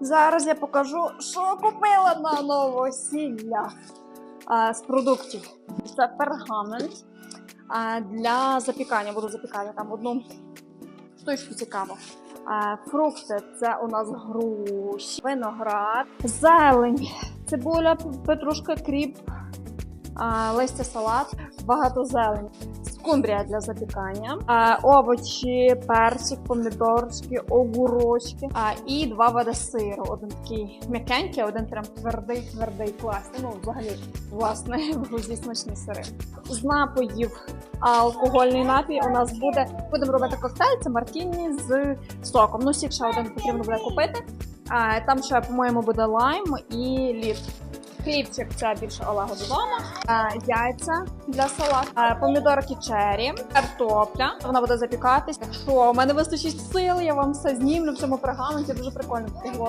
Зараз я покажу, що купила на новосілля а, з продуктів. Це пергамент а, для запікання. Буду запікати там одну штучку цікаво. А, фрукти це у нас груші, виноград, зелень, цибуля, петрушка, кріп, а, листя салат, багато зелень. Скумбрія для запікання, овочі, персик, помідорчики, огурочки а, і два види сиру. Один такий м'якенький, один прям твердий, твердий, класний. Ну, взагалі, власне, грузі смачні сири. З напоїв алкогольний напій у нас буде. Будемо робити коктейль, це мартіні з соком. Ну, сік ще один потрібно буде купити. Там ще, по-моєму, буде лайм і лід. Хлібчик це більше Олегу додому, яйця для салату, помідорки черрі, картопля. Вона буде запікатись. Якщо у мене вистачить сил, я вам все знімлю в цьому пергаменті. Дуже прикольно такий голод.